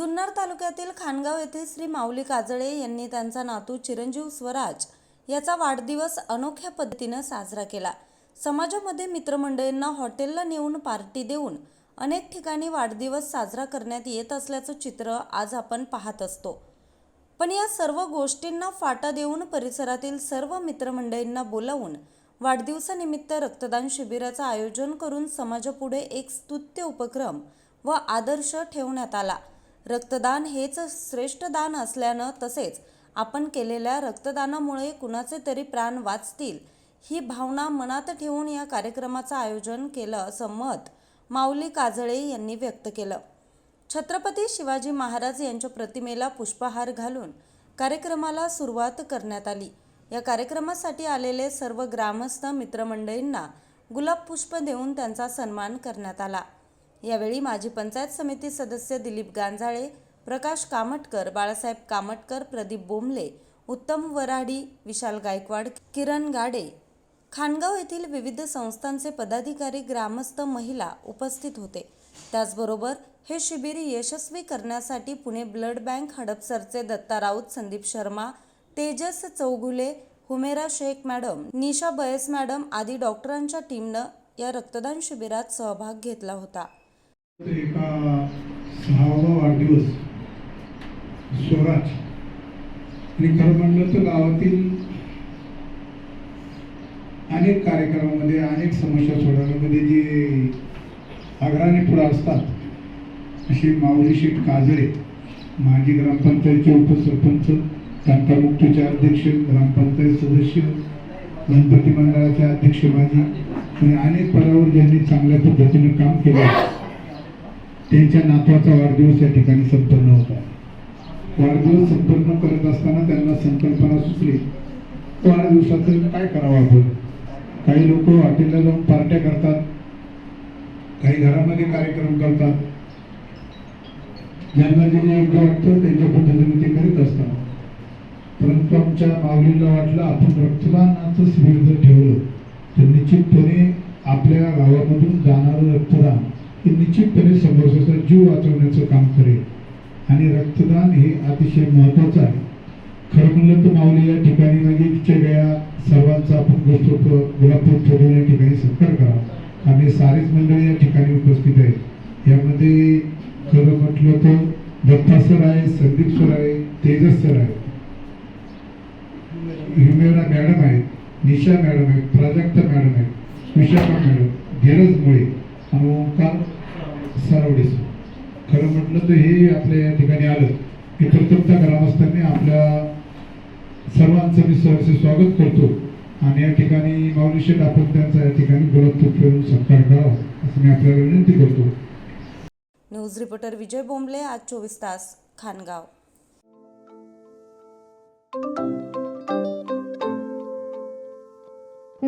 जुन्नर तालुक्यातील खानगाव येथे श्री माऊली काजळे यांनी त्यांचा नातू चिरंजीव स्वराज याचा वाढदिवस अनोख्या पद्धतीनं साजरा केला. समाजामध्ये मित्रमंडळींना हॉटेलला नेऊन पार्टी देऊन अनेक ठिकाणी वाढदिवस साजरा करण्यात येत असल्याचं चित्र आज आपण पाहत असतो. पण या सर्व गोष्टींना फाटा देऊन परिसरातील सर्व मित्रमंडळींना बोलावून वाढदिवसानिमित्त रक्तदान शिबिराचं आयोजन करून समाजापुढे एक स्तुत्य उपक्रम व आदर्श ठेवण्यात आला. रक्तदान हेच श्रेष्ठ दान असल्यानं तसेच आपण केलेल्या रक्तदानामुळे कुणाचे तरी प्राण वाचतील ही भावना मनात ठेवून या कार्यक्रमाचं आयोजन केलं असं मत माऊली काजळे यांनी व्यक्त केलं. छत्रपती शिवाजी महाराज यांच्या प्रतिमेला पुष्पहार घालून कार्यक्रमाला सुरुवात करण्यात आली. या कार्यक्रमासाठी आलेले सर्व ग्रामस्थ मित्रमंडळींना गुलाब पुष्प देऊन त्यांचा सन्मान करण्यात आला. यावेळी माजी पंचायत समिती सदस्य दिलीप गांजाळे प्रकाश कामटकर बाळासाहेब कामटकर प्रदीप बोंबले उत्तम वराडी विशाल गायकवाड किरण गाडे. खानगाव येथील विविध संस्थांचे पदाधिकारी ग्रामस्थ महिला उपस्थित होते. त्याचबरोबर हे शिबिर यशस्वी करण्यासाठी पुणे ब्लड बँक हडपसरचे दत्ता राऊत संदीप शर्मा तेजस चौगुले हुमेरा शेख मॅडम निशा बयस मॅडम आदी डॉक्टरांच्या टीमनं या रक्तदान शिबिरात सहभाग घेतला होता. एका सहावा वाढदिवस स्वराज. आणि खरं म्हणलं तर गावातील अनेक कार्यक्रमामध्ये अनेक समस्या सोडवण्यामध्ये जे अग्राने पुढे असतात असे माऊली शेठ काजळे माजी ग्रामपंचायतचे उपसरपंच तंटामुक्तीचे अध्यक्ष ग्रामपंचायत सदस्य गणपती मंडळाचे अध्यक्ष माजी आणि अनेक पदावर ज्यांनी चांगल्या पद्धतीने काम केलं त्यांच्या नातवाचा वाढदिवस या ठिकाणी संपन्न होता वाढदिवस संपन्न करत असताना त्यांना संकल्पना सुचली. वाढदिवसाचं काय करावं आपण? काही लोक हॉटेलला जाऊन पार्ट्या करतात. काही घरामध्ये कार्यक्रम करतात. ज्यांना जे योग्य वाटतं त्यांच्या पद्धतीने ते करीत असतात. परंतु आमच्या माऊलीला वाटलं आपण रक्तदानाचं शिबिर जर ठेवलं. तर निश्चितपणे आपल्या गावामधून जाणारं हे निश्चितपणे समोरचा जीव वाचवण्याचं काम करेल. आणि रक्तदान हे अतिशय महत्त्वाचं आहे. खरं म्हणलं तर माऊली या ठिकाणी म्हणजे नजीकच्या वेळा गया सर्वांचा आपण गोष्ट गुलाबपूर ठेवून या ठिकाणी सत्कार करा. आणि सारेच मंडळी या ठिकाणी उपस्थित आहेत. यामध्ये खरं म्हटलं तर दत्ता सर आहे संदीप सर आहे तेजस सर आहे. हिमेरा मॅडम आहेत निशा मॅडम आहेत प्राजक्ता मॅडम आहेत विशाखा मॅडम धीरज मुळे. ओंकार सारवडे खरं म्हटलं तर हे आपल्या या ठिकाणी आलं. की प्रथमतः ग्रामस्थांनी आपल्या सर्वांचं मी सहर्ष स्वागत करतो. आणि या ठिकाणी माऊली आपण त्यांचा या ठिकाणी गुणत्व ठेवून सत्कार करावा असं मी आपल्याला विनंती करतो. न्यूज रिपोर्टर विजय बोंबले आज चोवीस तास खानगाव.